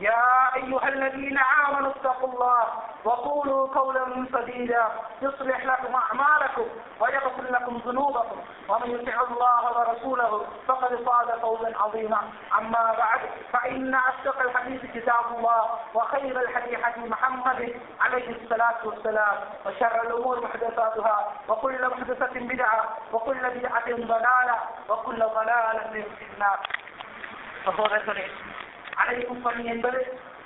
يا أيها الذين آمنوا اتقوا الله وقولوا قولا سديدا يصلح لكم أعمالكم ويغفر لكم ذنوبكم. ومن يطع الله ورسوله فقد فاز فوزا عظيما. أما بعد فإن أصدق الحديث كتاب الله وخير الحديث حديث محمد عليه الصلاة والسلام. وشر الأمور محدثاتها وكل محدثة بدعة وكل بدعة ضلالة وكل ضلالة في النار. அழைக்கும் பணி என்பது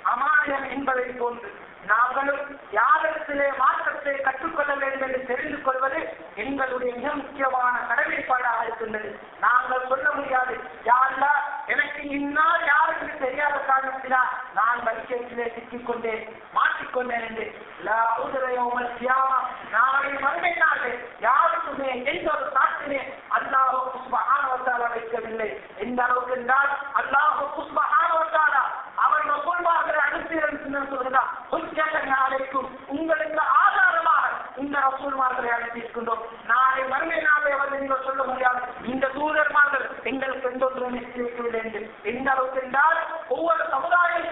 அமானியம் என்பதை போன்று நாங்களும் யாரிடத்திலே மாற்றத்தை கற்றுக்கொள்ள வேண்டும் என்று தெரிந்து கொள்வது எங்களுடைய மிக முக்கியமான கடமைப்பாடாக இருக்கின்றது. நாங்கள் சொல்ல முடியாது. யாருலா எனக்கு இன்னால் யாருக்கு தெரியாத காரணத்தினால் நான் வரிசையிலே சிக்கிக்கொண்டேன் மாற்றிக்கொண்டேன் என்று புறமிட்டு எந்த அளவுக்கு என்றால் ஒவ்வொரு சமுதாயம்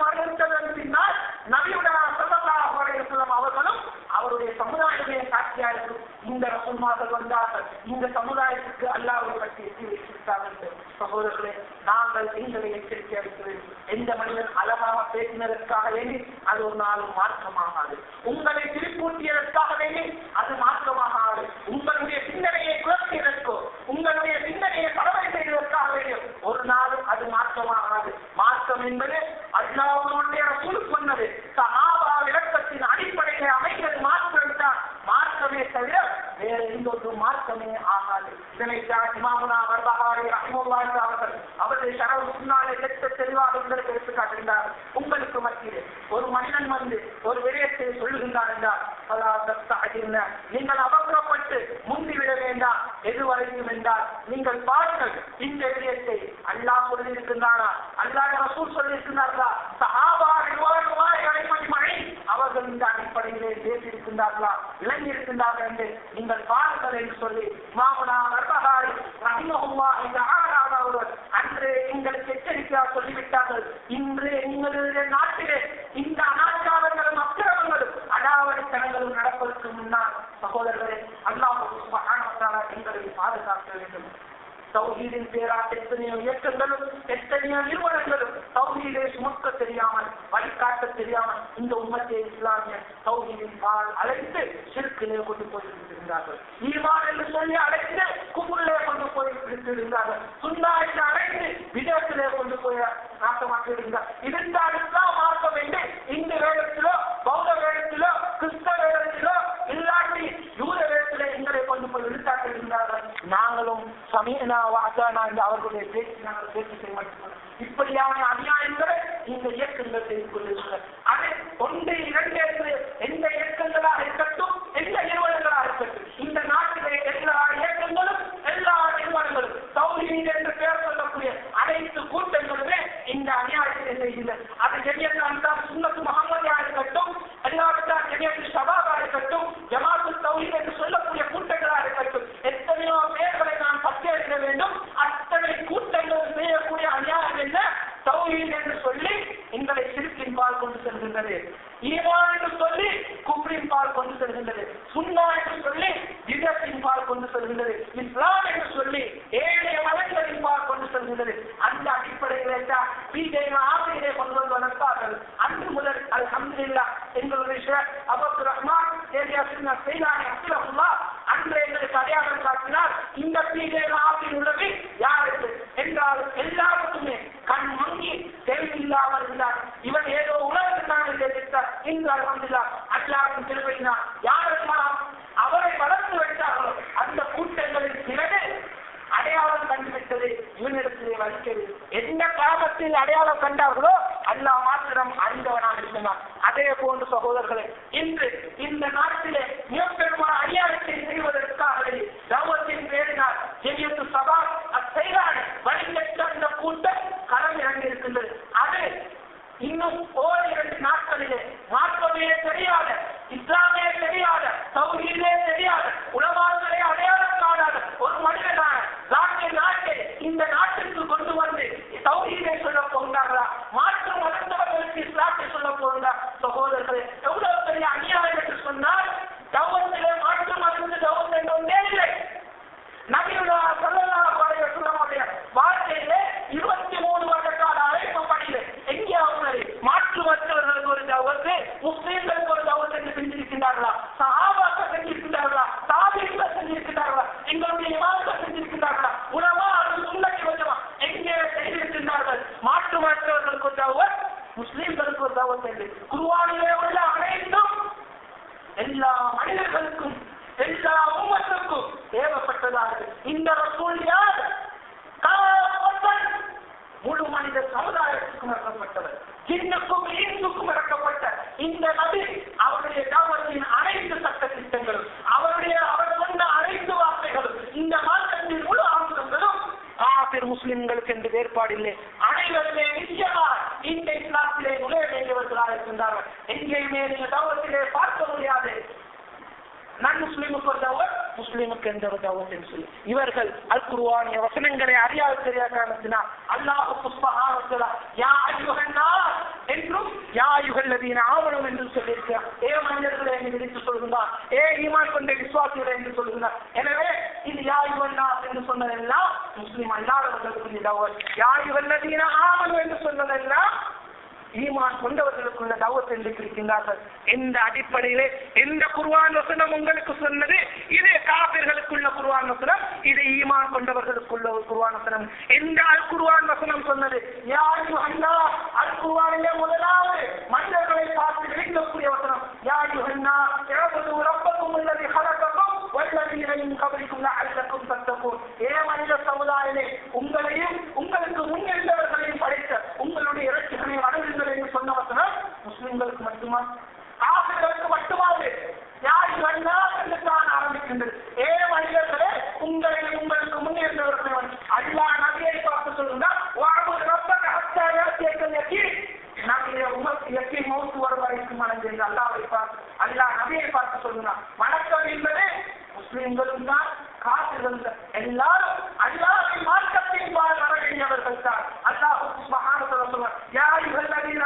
வரைக்கும் என்றால் நீங்கள் பாட்டு சௌஹீதின் பேராட்ட எத்தனையோ இயக்கங்களும் எத்தனையோ நிறுவனங்களும் சௌஹீதை சுமக்க தெரியாமல் வழிகாட்ட தெரியாமல் இந்த உண்மத்தை அமீனா வாசானா என்று அவர்களுடைய பேச்சு நாங்கள் பேசி நம்பிக்கையின் கொண்டு வந்து வளர்த்தார்கள் அன்று முதல் அல் ஹம்துல்லா எங்களுடைய அபத்து ரஹ்மான் செய்தார்கள் என்ன பாவத்தில் அடையாளம் கண்டார்களோ அல்லாஹ் மாத்திரம் அறிந்தவனாக இருந்தான். அதே போன்று சகோதரர்களே இன்று இந்த நாள் வேறுபாடு இல்லை அனைவருமே நிச்சயமாக இந்த இஸ்லாத்திலே நுழைய வேண்டியவர்களாக இருக்கின்றார்கள் எங்கேயுமே நீங்க தவத்திலே பார்க்க முடியாது. நான் முஸ்லீமுக்கு ஒரு தவறு முஸ்லீமுக்கு எந்த ஒரு தவறு என்று சொல்லி. இவர்கள் அல் குருவானிய வசனங்களை அறியாத தெரியாத காரணத்தினால் அல்லாஹ் புஷ்பகாரத்தலா யா அயுகன்னா என்றும் யா அய்யுஹல்லதீன ஆவணம் என்று சொல்லியிருக்கிறார். ஏ மனிதர்களை என்று விதித்து சொல்கின்றார் ஏ ஈமான் கொண்ட விசுவாசிகளை என்று சொல்கின்றார் எனவே இது யா என்று சொன்னதெல்லாம் முஸ்லீம் அல்லாதவர்களுக்கு இந்த தவத். யா ஆமனு என்று சொன்னதெல்லாம் ஈமான் கொண்டவர்களுக்குள்ள தவத் என்று இருக்கின்றார்கள். எந்த அடிப்படையிலே எந்த குர்ஆன் வசனம் உங்களுக்கு சொன்னது இது காபிர்களுக்குள்ள குர்ஆன் வசனம் இது ஈமான் கொண்டவர்களுக்குள்ள ஒரு குர்ஆன் வசனம். எந்த அல் குர்ஆன் வசனம் சொன்னது? யாரு அண்ணா அல் குர்ஆனிலே முதலாவது மனிதர்களை பார்த்து விழிக்கக்கூடிய வசனம் யாரு அண்ணா எவ்வளவு ரப்பக்கும் உள்ளது ஹலக்கக்கும் வல்லதீனையும் கபலிக்கும் லஅல்லக்கும் தத்தக்கும் ஏ மனித சமுதாயமே உங்களையும் உங்களுக்கு முன்னிருந்தவர்களையும் படைத்த உங்களுடைய இறைச்சிகளை வணங்குங்கள் என்று சொன்ன வசனம் முஸ்லிம்களுக்கு மட்டுமா காபிர்களுக்கு மட்டுமாவது யார் வந்தா என்று தான் ஆரம்பிக்கின்றது ஏ மனிதர்களே உங்களை உங்களுக்கு முன்னிருந்தவர்கள் அல்லாஹ் நபியை பார்த்து சொல்லுங்கள் வாழ்வு ரப்பக ஹத்தா யாத்தியக்கல் யகீன் நபியை உமக்கு யக்கீன் மௌத்து வரும் வரைக்கும் வணங்குங்கள் அல்லாஹ்வை பார்த்து அல்லாஹ் நபியை பார்த்து சொல்லுங்கள் வணக்கம் என்பது முஸ்லிம்களும் தான் காசுகள் எல்லாரும் அல்லாவின் மார்க்கத்தின் பால் வர வேண்டியவர்கள் தான். அல்லாஹ் சுப்ஹானஹு சொல்லுவார் யார் இவர்கள் அய்யுஹல்லதீன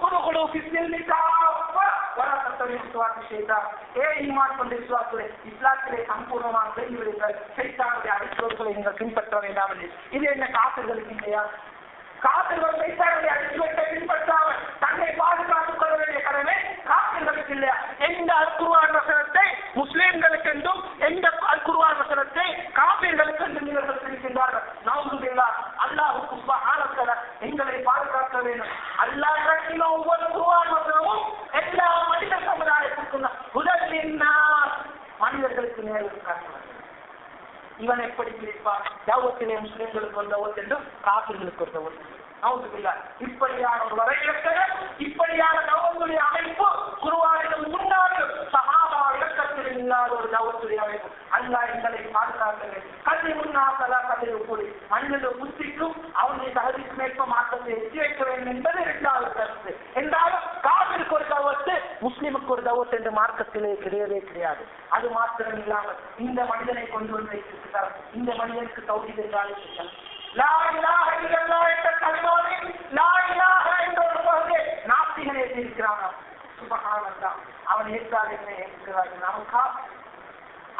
குழு குழு பிசில் காஃப வலா தத்தபிஉ ஏ ஈமான் கொண்ட விசுவாசிகளே இஸ்லாத்திலே சம்பூர்ணமாக தெரிந்து விடுங்கள் ஷைத்தானுடைய அடிச்சோர்களை நீங்கள் பின்பற்ற வேண்டாம் என்று. இது என்ன காசுகளுக்கு இல்லையா? காசுகள் சைத்தானுடைய அடிச்சுவட்டை பின்பற்றாமல் தன்னை பாதுகாத்துக் கொள்ள வேண்டிய கடமை காப்பிர்களுக்கு இல்லையா? எந்த அல்குருவான் வசனத்தை முஸ்லிம்களுக்கு என்றும் எந்த அல்குருவான் வசனத்தை காப்பீர்களுக்கு என்றும் இவர்கள் பிரிக்கின்றார்கள் நவுதுபில்லா அல்லாஹுக்கு சுபஹானத்தல எங்களை பாதுகாக்க வேண்டும் அல்லாஹ் இறக்கின ஒவ்வொரு குருவான் வசனமும் எல்லா மனித சமுதாயத்திற்கும் முதலில் மனிதர்களுக்கு நேரில் காட்டுவார் இவன் எப்படி தௌவத்திலே முஸ்லிம்களுக்கு ஒரு தௌவத் என்றும் காப்பிர்களுக்கு ஒரு தௌவத் இப்படியான ஒரு வரையறுத்தல் இப்படியான தௌவத்துடைய அமைப்பு குருவாரிடம் முன்னாலும் சகாபா இலக்கத்தில் இல்லாத ஒரு தௌவத்துடைய அமைப்பு. அல்லா எங்களை பாதுகாக்க கல்வி முன்னாசலா கல்வி கூடி மனிதனுடைய புத்திக்கும் அவனுடைய தகுதிக்கு மேற்ப மாற்றத்தை எட்டி வைக்க வேண்டும் என்பது இரண்டாவது கருத்து. என்றாலும் முஸ்லிமுக்கு ஒரு தௌவத் என்று மார்க்கத்திலே கிடையவே கிடையாது. அது மாத்திரம் இல்லாமல் இந்த மனிதனை கொண்டு வந்து வைத்திருக்கிறார். இந்த மனிதனுக்கு தௌஹீத் என்றாலே தெரியாது லா இலாஹ இல்லல்லாஹ் என்ற கலிமாவை லா இலாஹ என்ற ஒரு பகுதியை நாஸ்திகன் எழுதியிருக்கிறான் சுபஹானல்லாஹ் அவன் ஏற்காது என்ன ஏற்கிறார்கள் நமக்கா?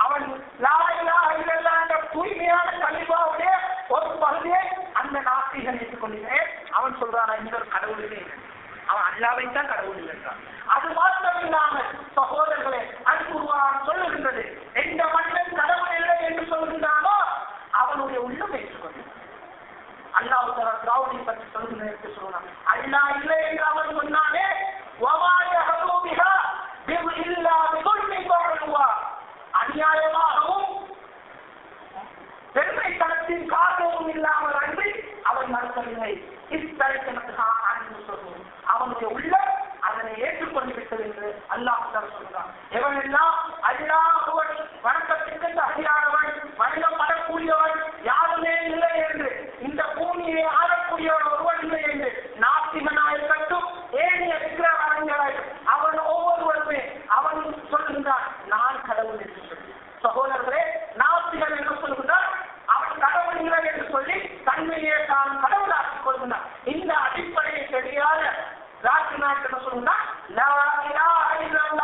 அவன் லா இலாஹ இல்லல்லாஹ் என்ற தூய்மையான கலிமாவுடைய ஒரு பகுதியை அந்த நாஸ்திகன் ஏற்றுக்கொள்கிறேன். அவன் சொல்றான் இந்த ஒரு கடவுள் இல்லை. அவன் அல்லாவை தான் கடவுள் என்றான் அது மாத்திரம் இல்லாமல் சகோதரர்களே அன்புருவான் சொல்லுகின்றது எந்த மனிதன் கடவுள் இல்லை என்று சொல்கின்றானோ அவனுடைய உள்ளம் ஏற்றுக்கொள்கிறான் அல்லாஹ் தஆலா திராவிடை பற்றி சொல்லுகிற நேரத்தில் சொல்றான் அல்லாஹ் இல்லை என்று அவன் சொன்னானே வமா யஹது பிஹா பில் இல்லா பிதுல்மி பஅலுவா அநியாயமாகவும் பெருமைத்தனத்தின் காரணமும் இல்லாமல் அன்றி அவன் மறுக்கவில்லை இத்தரைத்தனத்துக்காக ஆண்டு சொல்லுவோம் அவனுடைய உள்ளம் அதனை ஏற்றுக்கொண்டு விட்டது என்று அல்லாஹ் தஆலா சொல்கிறான் எவனெல்லாம் அல்லாஹ் வணக்கத்திற்கு தகுதியானவன் வணங்கம் வரக்கூடியவன் யாருமே இல்லை என்று இந்த பூமியை ஆளக்கூடியவன் ஒருவன் இல்லை என்று நாத்திகனாய் இருக்கட்டும் ஏனிய விக்கிரகங்களாய் அவன் ஒவ்வொருவருமே அவன் சொல்லுகின்றான் நான் கடவுள் என்று சொல்லி சகோதரர்களே நாத்திகன் என்ன சொல்லுகின்றான் அவன் கடவுள் இல்லை என்று சொல்லி தன்மையை தான் கடவுளாக்கிக் கொள்கின்றான் இந்த அடிப்படையை தெரியாத ராஜ்நாத் லா இலாஹ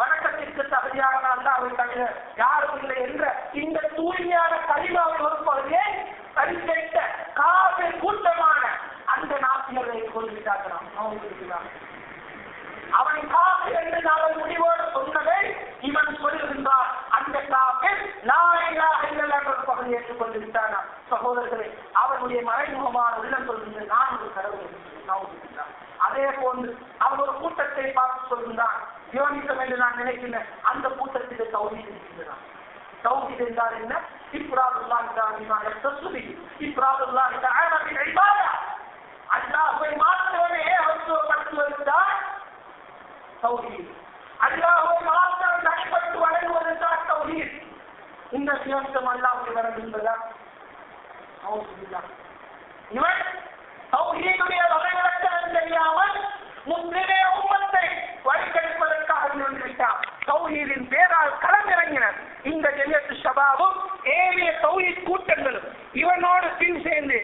வணக்கத்திற்கு தகுதியான அல்லாஹ்வை தவிர யாரும் இல்லை என்ற இந்த தூய்மையான கலிமாவின் ஒரு பகுதியை கருத்தைத்த கூட்டமான அந்த நாட்டினரை கொள்கிறார்கள் அவன் காப்பு என்று நாங்கள் முடிவோடு சொன்னதை இவன் சொல்லுகின்றான் அந்த காப்பில் நாயிலாக இல்லை என்ற பகுதி ஏற்றுக்கொண்டு விட்டானா சகோதரர்களே அவனுடைய மறைமுகமான உள்ளம் சொல்கின்ற நான் ஒரு கடவுள் அதே போன்று அவன் ஒரு கூட்டத்தை பார்த்து சொல்கின்றான் யோனித்த கூட்டம் என்று நான் நினைக்கிறேன் அந்த கூட்டத்தில் தௌஹீத் இருக்கின்றன தௌஹீத் என்றால் என்ன? இப்ராதுல்லாஹி தஆலா தஸ்பி இப்ராதுல்லாஹி தஆலா பில் இபாதா. அல்லாஹ்வை மாத்திரமே அவற்றுவதுதான் தௌஹீத். அல்லாஹ்வை மாத்திரம் தனிப்பட்டு வணங்குவதுதான் தௌஹீத். இந்த சிவந்தம் அல்லாஹ்வை வணங்குகிறதா அவுசுபில்லாஹ் இவன் தௌஹீதுடைய வகைவிலக்கணம் தெரியாமல் முஸ்லிமே உம்மத்தை வழிகெடுப்பதற்காக வந்துவிட்டார் தௌஹீதின் பேரால் களமிறங்கினர். இந்த ஜெயத்து சபாவும் ஏனைய தௌஹீத் கூட்டங்களும் இவனோடு பின் சேர்ந்து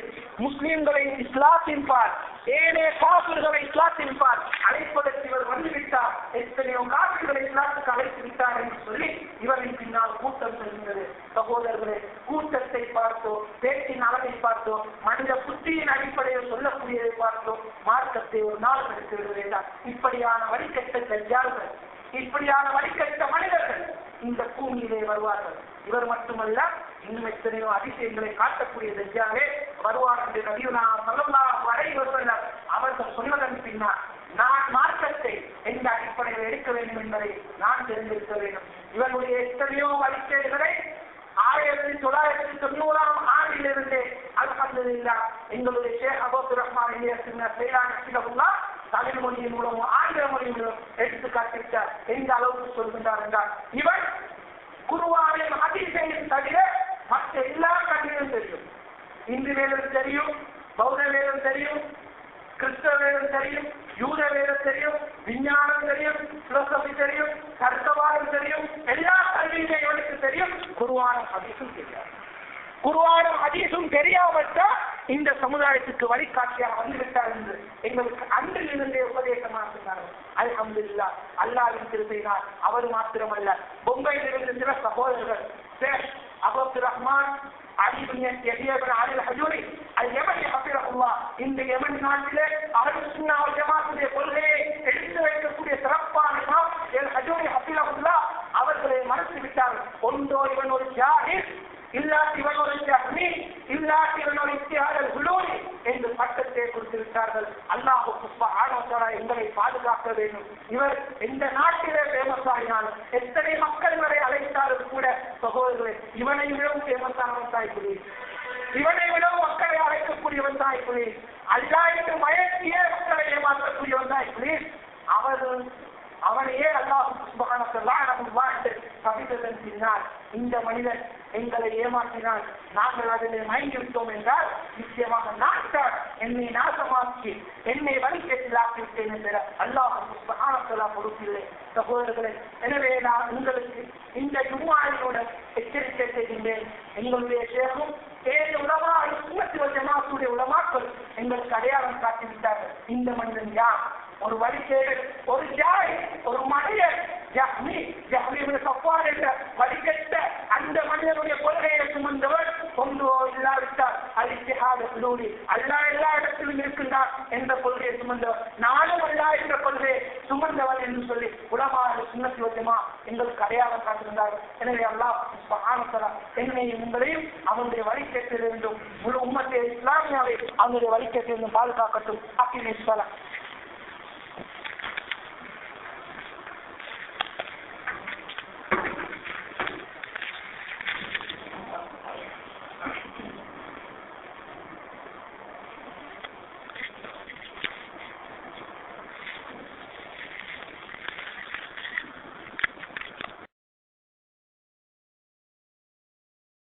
முஸ்லிம்களை இஸ்லாத்தின் பால் ஏனைய காசுகளை இஸ்லாத்தின் பால் அழைப்பதற்கு இவர் வந்துவிட்டார். எத்தனையோ காசுகளை இஸ்லாத்துக்கு அழைத்து விட்டார் என்று சொல்லி இவரின் பின்னால் கூட்டம் செல்கிறது சகோதரர்களே கூட்டத்தை பார்த்தோ பேச்சின் அளவை பார்த்தோ மனித புத்தியின் அடிப்படையில் சொல்லக்கூடியதை பார்த்தோ மார்க்கத்தை ஒரு நாள் எடுத்து வேண்டாம் இப்படியான வழிகட்ட தஜ்ஜால்கள் இப்படியான வழிகட்ட மனிதர்கள் இந்த பூமியிலே வருவார்கள். இவர் மட்டுமல்ல இன்னும் எத்தனையோ அதிசயங்களை காட்டக்கூடிய தஜ்ஜாலே வருவார் என்று நபியுனா சொல்லலாம் வரைவர் சொல்ல அவர்கள் சொன்னதன் பின்னால் நான் மார்க்கத்தை எந்த அடிப்படையில் எடுக்க வேண்டும் என்பதை நான் தெரிந்திருக்க வேண்டும். இவருடைய எத்தனையோ வழிகேடுகளை ஆயிரத்தி தொள்ளாயிரத்தி தொண்ணூறாம் ஆண்டிலிருந்து அல்ஹம்துல்லா எங்களுடைய ஷேக் அபோத்து ரஹ்மான் இளையசின்ன செயலான சிலவுல்லா தமிழ் மொழியின் மூலமும் ஆங்கில மொழியின் மூலம் எடுத்து காட்டிருக்கார் எந்த அளவுக்கு சொல்கின்றார் என்றால் இவர் குருவானையும் அதிசயம் தவிர மற்ற எல்லா கல்வியும் தெரியும் இந்து வேதம் தெரியும் பௌத்த வேதம் தெரியும் கிறிஸ்தவ வேதம் தெரியும் யூத வேதம் தெரியும் விஞ்ஞானம் தெரியும் பிலோசபி தெரியும் கருத்தவாதம் தெரியும் எல்லா கல்வியுமே எவனுக்கு தெரியும். குருவானம் ஹதீஸும் தெரியாது. குருவானம் ஹதீஸும் தெரியாமட்டா இந்த சமுதாயத்துக்கு வழிகாட்டியாக வந்துவிட்டார் என்று எங்களுக்கு அன்றில் இருந்தே உபதேசமாக சொன்னார்கள் இல்லா அல்லாவின் திருப்பினார் அவர் மாத்திரமல்ல பொம்பையில் இருந்து சில சகோதரர்கள் ஷேக் அபு ரஹ்மான் கொள்கையை அவனையே அல்லாஹ் இந்த மனிதன் எங்களை ஏமாற்றினால் நாங்கள் அதிலே மயங்கிவிட்டோம் என்றால் நிச்சயமாக நாட்டார் என்னை நாசமாக்கி என்னை வழிகேட்டில் ஆக்கிவிட்டேன் என்ற அல்லாஹ் சுபகானத்தலா பொறுப்பில்லை சகோதரர்களே எனவே நான் உங்களுக்கு இந்த ஜும்மாவினோட எச்சரிக்கை செய்கின்றேன். எங்களுடைய சேரும் ஏழு உலமா சுமத்துவ உலமாக்கள் எங்களுக்கு அடையாளம் காட்டிவிட்டார்கள். இந்த மனிதன் யார்? ஒரு வழிகேடு ஒரு ஜாய் ஒரு மனிதர் ஜஹ்மி ஜஹ்மி சஃபான் என்ற வழிகட்ட அந்த மனிதனுடைய கொள்கையை சுமந்தவர் கொண்டு இல்லாவிட்டால் அது குலூரி அல்லா எல்லா இடத்திலும் இருக்கின்றார் என்ற கொள்கையை சுமந்தவர். நானும் அல்லா என்ற கொள்கையை சுமந்தவர் என்று சொல்லி உலமாக சுண்ணத்தி வச்சுமா எங்களுக்கு அடையாளம் காட்டிருந்தார்கள் எனவே அல்லாஹ் சுப்ஹானஹு என்னையும் உங்களையும் அவனுடைய வழிகேட்டிலிருந்தும் முழு உம்மத்தை இஸ்லாமியாவை அவனுடைய வழிகேட்டிலிருந்தும் பாதுகாக்கட்டும். அக்கினேஸ்வரா